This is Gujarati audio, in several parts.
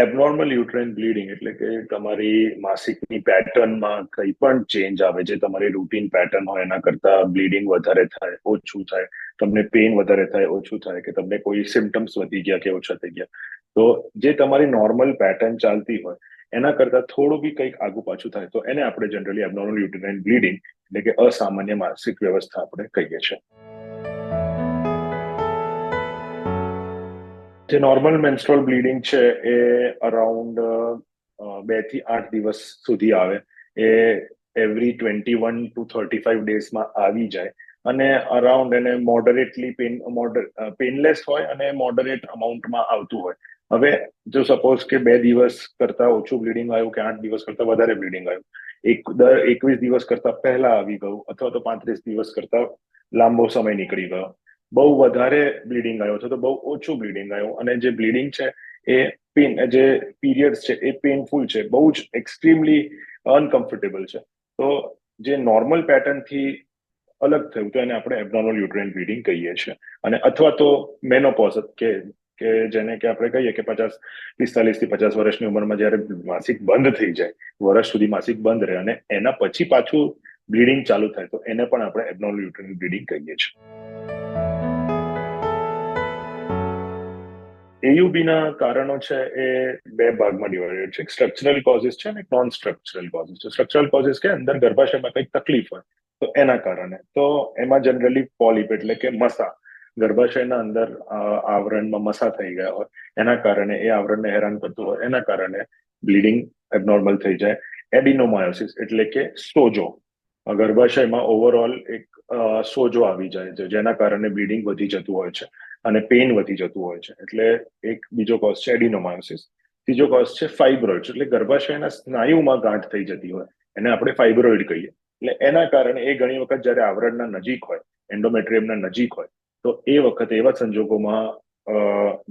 એબનોર્મલ યુટ્રેન બ્લીડિંગ એટલે કે તમારી માસિકની પેટર્નમાં કંઈ પણ ચેન્જ આવે, જે તમારી રૂટીન પેટર્ન હોય, એના કરતા બ્લીડિંગ વધારે થાય, ઓછું થાય, તમને પેઇન વધારે થાય, ઓછું થાય, કે તમને કોઈ સિમ્ટમ્સ વધી ગયા કે ઓછા થઈ ગયા. તો જે તમારી નોર્મલ પેટર્ન ચાલતી હોય, એના કરતા થોડું બી કંઈક આગુ પાછું થાય, તો એને આપણે જનરલી એબનોર્મલ યુટ્રેન બ્લીડિંગ એટલે કે અસામાન્ય માસિક વ્યવસ્થા આપણે કહીએ છીએ. જે નોર્મલ મેન્સ્ટ્રોલ બ્લીડિંગ છે, એ અરાઉન્ડ બેથી આઠ દિવસ સુધી આવે. એ every twenty one to thirty five ડેઝમાં આવી જાય. અને અરાઉન્ડ એને મોડરેટલી પેન પેનલેસ હોય અને મોડરેટ અમાઉન્ટમાં આવતું હોય. હવે જો સપોઝ કે બે દિવસ કરતા ઓછું બ્લીડિંગ આવ્યું કે આઠ દિવસ કરતા વધારે બ્લીડિંગ આવ્યું. એક, દર એકવીસ દિવસ કરતા પહેલા આવી ગયું અથવા તો પાંત્રીસ દિવસ કરતા લાંબો સમય નીકળી ગયો. બહુ વધારે બ્લીડિંગ આવ્યો છે, તો બહુ ઓછું બ્લીડિંગ આવ્યું. અને જે બ્લીડિંગ છે, એ પેન જે પીરિયડ્સ છે, એ પેનફુલ છે. બહુ જ એક્સ્ટ્રીમલી અનકમ્ફર્ટેબલ છે. તો જે નોર્મલ પેટર્નથી અલગ થયું તો એને આપણે એબનોર્મલ યુટ્રેન બ્લીડિંગ કહીએ છીએ. અને અથવા તો મેનોપોઝ કે કે જેને કે આપણે કહીએ કે પચાસ, પિસ્તાલીસથી પચાસ વર્ષની ઉંમરમાં જ્યારે માસિક બંધ થઈ જાય, વર્ષ સુધી માસિક બંધ રહે અને એના પછી પાછું બ્લીડિંગ ચાલુ થાય, તો એને પણ આપણે એબનોર્મલ યુટ્રેન બ્લીડિંગ કહીએ છીએ. એયુબીના કારણો છે એ બે ભાગમાં ડિવાઇડેડ છે. સ્ટ્રક્ચરલ કોઝિસ છે અને નોન સ્ટ્રક્ચરલ કોઝિસ છે સ્ટ્રક્ચરલ કોઝિસ કે અંદર ગર્ભાશયમાં કંઈક તકલીફ હોય, તો એના કારણે. તો એમાં જનરલી પોલિપ એટલે કે મસા, ગર્ભાશયના અંદર આવરણમાં મસા થઈ ગયા હોય, એના કારણે, એ આવરણને હેરાન કરતું હોય, એના કારણે બ્લીડિંગ એબનોર્મલ થઈ જાય. એડિનોમાયોસિસ એટલે કે સોજો. ગર્ભાશયમાં ઓવરઓલ એક સોજો આવી જાય છે, જેના કારણે બ્લીડિંગ વધી જતું હોય છે. અને પેઇન વધી જતું હોય છે. એટલે એક બીજો કોઝ છે એડિનોમાયોસિસ ત્રીજો કોઝ છે ફાઇબ્રોઇડ એટલે ગર્ભાશયના સ્નાયુમાં ગાંઠ થઈ જતી હોય. એને આપણે ફાઇબ્રોઇડ કહીએ. એટલે એના કારણે એ ઘણી વખત જ્યારે આવરણના નજીક હોય એન્ડોમેટ્રિયમના નજીક હોય, તો એ વખતે એવા સંજોગોમાં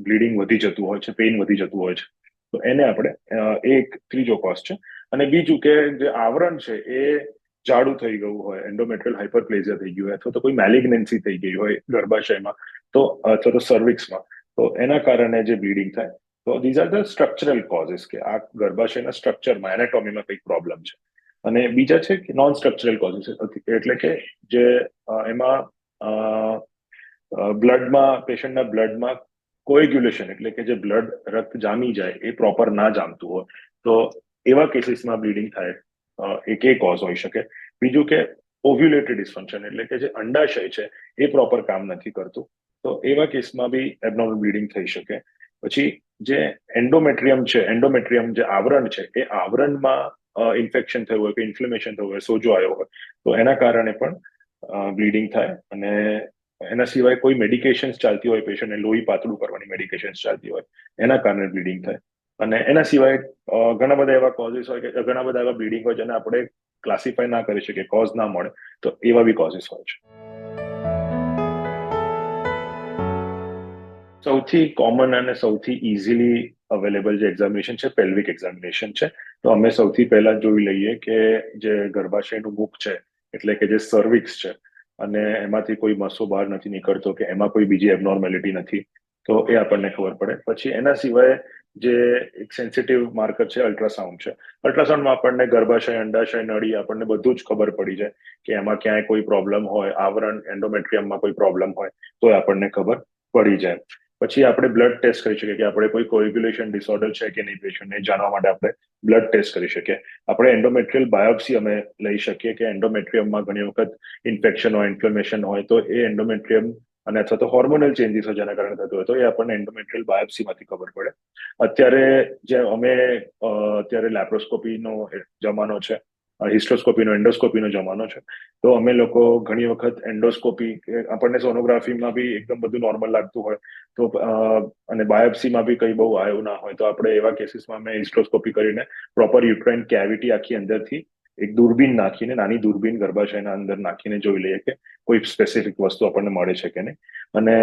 બ્લીડિંગ વધી જતું હોય છે પેઇન વધી જતું હોય છે. તો એને આપણે એક ત્રીજો કોઝ છે. અને બીજું કે જે આવરણ છે એ જાડું થઈ ગયું હોય એન્ડોમેટ્રિયલ હાઇપરપ્લેઝિયા થઈ ગયું હોય, અથવા તો કોઈ મેલિગ્નન્સી થઈ ગઈ હોય ગર્ભાશયમાં તો અથવા તો સર્વિક્સમાં તો એના કારણે જે બ્લીડિંગ થાય, તો these are the structural causes કે આ ગર્ભાશયના સ્ટ્રક્ચરમાં એનાટોમીમાં કંઈક પ્રોબ્લેમ છે. અને બીજા છે કે નોન સ્ટ્રક્ચરલ કોઝિસ એટલે કે જે એમાં બ્લડમાં પેશન્ટના બ્લડમાં કોએગ્યુલેશન એટલે કે જે બ્લડ રક્ત જામી જાય, એ પ્રોપર ના જામતું હોય, તો એવા કેસીસમાં બ્લીડિંગ થાય એક એ કોઝ હોઈ શકે. બીજું કે ઓવ્યુલેટેડ ડિસફંક્શન એટલે કે જે અંડાશય છે, એ પ્રોપર કામ નથી કરતું. તો એવા કેસમાં બી એબનોર્મલ બ્લીડિંગ થઈ શકે. પછી જે એન્ડોમેટ્રિયમ છે એન્ડોમેટ્રિયમ જે આવરણ છે, એ આવરણમાં ઇન્ફેક્શન થયું હોય કે ઇન્ફ્લેમેશન થયું હોય, સોજો આવ્યો હોય, તો એના કારણે પણ બ્લીડિંગ થાય અને એના સિવાય કોઈ મેડિકેશન્સ ચાલતી હોય પેશન્ટને લોહી પાતળું કરવાની મેડિકેશન્સ ચાલતી હોય, એના કારણે બ્લીડિંગ થાય. અને એના સિવાય ઘણા બધા એવા કોઝિસ હોય કે, ઘણા બધા એવા બ્લીડિંગ હોય જેને આપણે ક્લાસિફાય ના કરી શકીએ કોઝ ના મળે, તો એવા બી કોઝિસ હોય છે. સૌથી કોમન અને સૌથી ઇઝીલી અવેલેબલ જે એક્ઝામિનેશન છે પેલ્વિક એક્ઝામિનેશન છે. તો અમે સૌથી પહેલા જોઈ લઈએ કે જે ગર્ભાશયનું મુખ છે, એટલે કે જે સર્વિક્સ છે, અને એમાંથી કોઈ મસો બહાર નથી નીકળતો કે એમાં કોઈ બીજી એબનોર્મેલિટી નથી, તો એ આપણને ખબર પડે. પછી એના સિવાય જે એક સેન્સિટિવ માર્કર છે અલ્ટ્રાસાઉન્ડ છે. અલ્ટ્રાસાઉન્ડમાં આપણને ગર્ભાશય, અંડાશય, નળી આપણને બધું જ ખબર પડી જાય કે એમાં ક્યાંય કોઈ પ્રોબ્લેમ હોય, આવરણ એન્ડોમેટ્રિયમમાં કોઈ પ્રોબ્લેમ હોય, તો આપણને ખબર પડી જાય. પછી આપણે બ્લડ ટેસ્ટ કરી શકીએ કે આપણે કોઈ કોઇગ્યુલેશન ડિસઓર્ડર છે કે નહીં પેશન્ટને જાણવા માટે આપણે બ્લડ ટેસ્ટ કરી શકીએ. આપણે એન્ડોમેટ્રિયલ બાયોપ્સી અમે લઈ શકીએ કે એન્ડોમેટ્રિયમમાં ઘણી વખત ઇન્ફેક્શન હોય ઇન્ફ્લેમેશન હોય, તો એ એન્ડોમેટ્રિયમ અને અથવા તો હોર્મોનલ ચેન્જીસ જેના કારણે થતું હોય, તો એ આપણને એન્ડોમેટ્રિયલ બાયોપ્સીમાંથી ખબર પડે. અત્યારે જે અમે અત્યારે લેપ્રોસ્કોપીનો જમાનો છે હિસ્ટ્રોસ્કોપીનો એન્ડોસ્કોપીનો જમાનો છે. તો અમે લોકો ઘણી વખત એન્ડોસ્કોપી આપણને સોનોગ્રાફીમાં બી એકદમ બધું નોર્મલ લાગતું હોય. તો અને બાયોપ્સીમાં બી કંઈ બહુ આવ્યું ના હોય. તો આપણે એવા કેસીસમાં અમે હિસ્ટ્રોસ્કોપી કરીને પ્રોપર યુટ્રાઇન કેવિટી આખી અંદરથી એક દૂરબીન નાખીને, નાની દૂરબીન ગર્ભાશયના અંદર નાખીને જોઈ લઈએ કે કોઈ સ્પેસિફિક વસ્તુ આપણને મળે છે કે નહીં. અને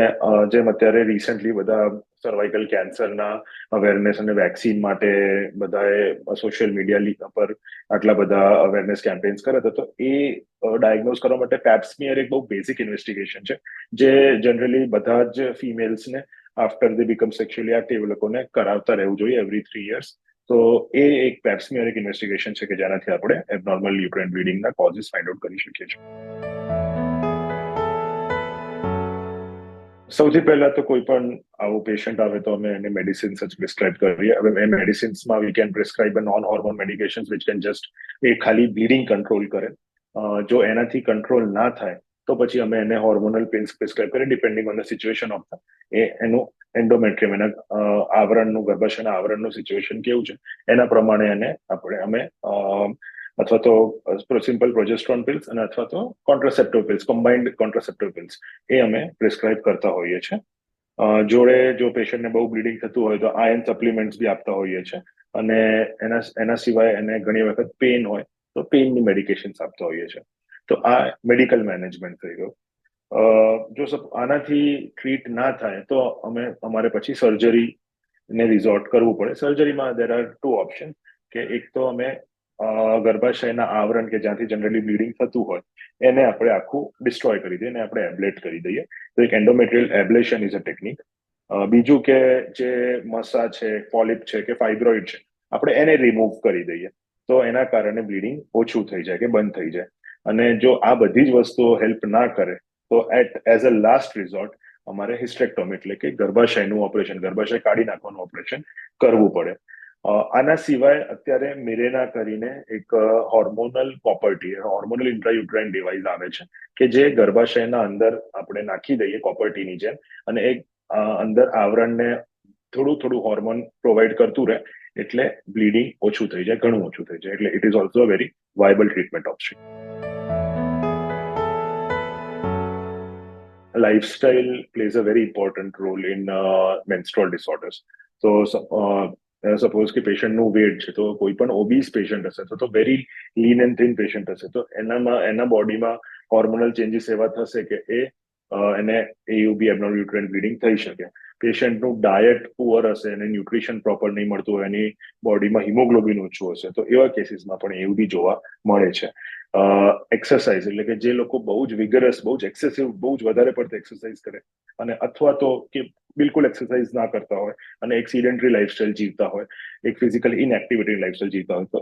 જેમ અત્યારે રિસેન્ટલી બધા સર્વાઇકલ કેન્સરના અવેરનેસ અને વેક્સિન માટે બધાએ સોશિયલ મીડિયા પર આટલા બધા અવેરનેસ કેમ્પેન્સ કર્યા હતા તો એ ડાયગ્નોઝ કરવા માટે પેપ્સમિયર એક બહુ બેઝિક ઇન્વેસ્ટિગેશન છે, જે જનરલી બધા જ ફિમેલ્સને after the become sexually active લોકોને કરાવતા રહેવું જોઈએ એવરી થ્રી યર્સ તો એ એક પેપ્સમિયર એક ઇન્વેસ્ટિગેશન છે કે જેનાથી આપણે એબનોર્મલ યુટ્રાઇન બ્લીડિંગના કોઝિસ ફાઇન્ડ આઉટ કરી શકીએ છીએ. સૌથી પહેલા તો કોઈ પણ આવો પેશન્ટ આવે તો અમે એને મેડિસિન્સ જ પ્રિસ્ક્રાઇબ કરીએ. હવે એ મેડિસિન્સમાં we can prescribe non hormone medication which can just uh ખાલી બ્લીડિંગ કંટ્રોલ કરે. અ, જો એનાથી કંટ્રોલ ના થાય તો પછી અમે એને હોર્મોનલ પિલ્સ પ્રિસ્ક્રાઇબ કરીએ depending on the situation of uh એનું એન્ડોમેટ્રિયમ એના અ, આવરણનું ગર્ભાશયના આવરણનું સિચ્યુએશન કેવું છે? એના પ્રમાણે એને આપણે અમે અ, અથવા તો સિમ્પલ પ્રોજેસ્ટ્રોન પિલ્સ અને અથવા તો contraceptive pills combined contraceptive pills એ અમે પ્રિસ્ક્રાઇબ કરતા હોઈએ છીએ. જોડે જો પેશન્ટને બહુ બ્લીડિંગ થતું હોય તો આયન સપ્લિમેન્ટ્સ બી આપતા હોઈએ છીએ. અને એના એના સિવાય એને ઘણી વખત પેઇન હોય તો પેઇનની મેડિકેશન્સ આપતા હોઈએ છીએ. તો આ મેડિકલ મેનેજમેન્ટ થઈ ગયું. જો આનાથી ટ્રીટ ના થાય તો અમે, અમારે પછી સર્જરી ને રિઝોર્ટ કરવું પડે. સર્જરીમાં દેર આર ટુ ઓપ્શન કે એક તો અમે ગર્ભાશયના આવરણ કે જ્યાંથી જનરલી બ્લીડિંગ થતું હોય, એને આપણે આખું ડિસ્ટ્રોય કરી દઈએ એને આપણે એબ્લેટ કરી દઈએ. તો એક endometrial ablation is a technique બીજું કે જે મસા છે પોલિપ છે કે ફાઇબ્રોઇડ છે, આપણે એને રિમૂવ કરી દઈએ. તો એના કારણે બ્લીડિંગ ઓછું થઈ જાય કે બંધ થઈ જાય. અને જો આ બધી જ વસ્તુઓ હેલ્પ ના કરે, તો at as a last resort અમારે હિસ્ટ્રેક્ટોમી એટલે કે ગર્ભાશયનું ઓપરેશન ગર્ભાશય કાઢી નાખવાનું ઓપરેશન કરવું પડે. આના સિવાય અત્યારે મિરેના કરીને એક hormonal property hormonal intrauterine device આવે છે, કે જે ગર્ભાશયના અંદર આપણે નાખી દઈએ કોપર્ટીની જેમ અને એક અંદર આવરણને થોડું થોડું હોર્મોન પ્રોવાઈડ કરતું રહે એટલે બ્લીડિંગ ઓછું થઈ જાય, ઘણું ઓછું થઈ જાય, એટલે it is also very viable treatment option lifestyle plays a very important role in menstrual disorders disorders. Suppose કે પેશન્ટનું વેટ છે, તો કોઈ પણ ઓબીસ પેશન્ટ હશે, તો very lean and thin patient હશે. તો એનામાં, એના બોડીમાં હોર્મોનલ ચેન્જીસ એવા થશે કે એ એને એયુબી એબનોર્મલ ન્યુટ્રન્ટ બ્લીડિંગ થઈ શકે. પેશન્ટનું ડાયટ પુઅર હશે, એને ન્યુટ્રિશન પ્રોપર નહીં મળતું હોય, એની બોડીમાં હિમોગ્લોબિન ઓછું હશે, તો એવા કેસીસમાં પણ એવું બી જોવા મળે છે. એક્સરસાઇઝ એટલે કે જે લોકો બહુ જ વિગરસ બહુ જ એક્સેસિવ બહુ જ વધારે પડતી એક્સરસાઇઝ કરે. અને અથવા તો કે બિલકુલ એક્સરસાઇઝ ના કરતા હોય અને એક સિડેન્ટરી લાઈફસ્ટાઈલ જીવતા હોય, એક ફિઝિકલ ઇનએક્ટિવિટી લાઈફસ્ટાઈલ જીવતા હોય, તો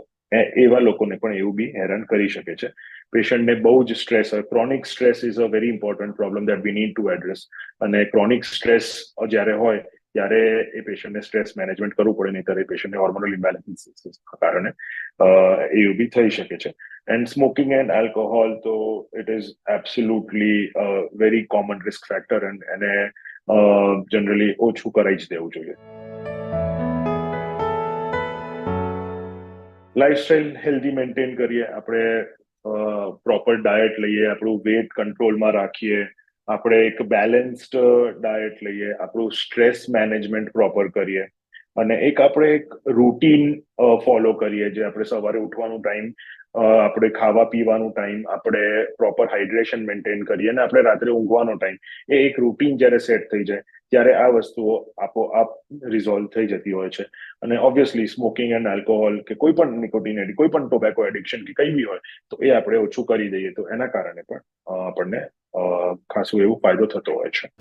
એવા લોકોને પણ એવું બી હેરાન કરી શકે છે. પેશન્ટને બહુ જ સ્ટ્રેસ હોય chronic stress is a very important problem that we need to address અને ક્રોનિક સ્ટ્રેસ જ્યારે હોય, ત્યારે એ પેશન્ટને સ્ટ્રેસ મેનેજમેન્ટ કરવું પડે, નહીં ત્યારે પેશન્ટને હોર્મોનલ ઇમ્બેલેન્સીસ કારણે એવું બી થઈ શકે છે. એન્ડ સ્મોકિંગ એન્ડ આલ્કોહોલ તો it is absolutely very common risk factor and એને જનરલી ઓછું કરાઈ જ દેવું જોઈએ. લાઈફસ્ટાઈલ હેલ્ધી મેન્ટેન કરીએ, આપણે પ્રોપર ડાયટ લઈએ, આપણું વેટ કંટ્રોલમાં રાખીએ, આપણે એક બેલેન્સ્ડ ડાયટ લઈએ, આપણું સ્ટ્રેસ મેનેજમેન્ટ પ્રોપર કરીએ, અને એક આપણે એક રૂટીન ફોલો કરીએ, જે આપણે સવારે ઉઠવાનું ટાઈમ આપણે ખાવા પીવાનું ટાઈમ આપણે પ્રોપર હાઇડ્રેશન મેન્ટેન કરીએ અને આપણે રાત્રે ઊંઘવાનો ટાઈમ એ એક રૂટીન જ્યારે સેટ થઈ જાય, ત્યારે આ વસ્તુઓ આપોઆપ રિઝોલ્વ થઈ જતી હોય છે. અને ઓબ્વિયસલી સ્મોકિંગ એન્ડ આલ્કોહોલ કે કોઈ પણ નિકોટિન એડિક કોઈ પણ ટોબેકો એડિક્શન કે કઈ બી હોય, તો એ આપણે ઓછું કરી દઈએ. તો એના કારણે પણ આપણને ખાસું એવું ફાયદો થતો હોય છે.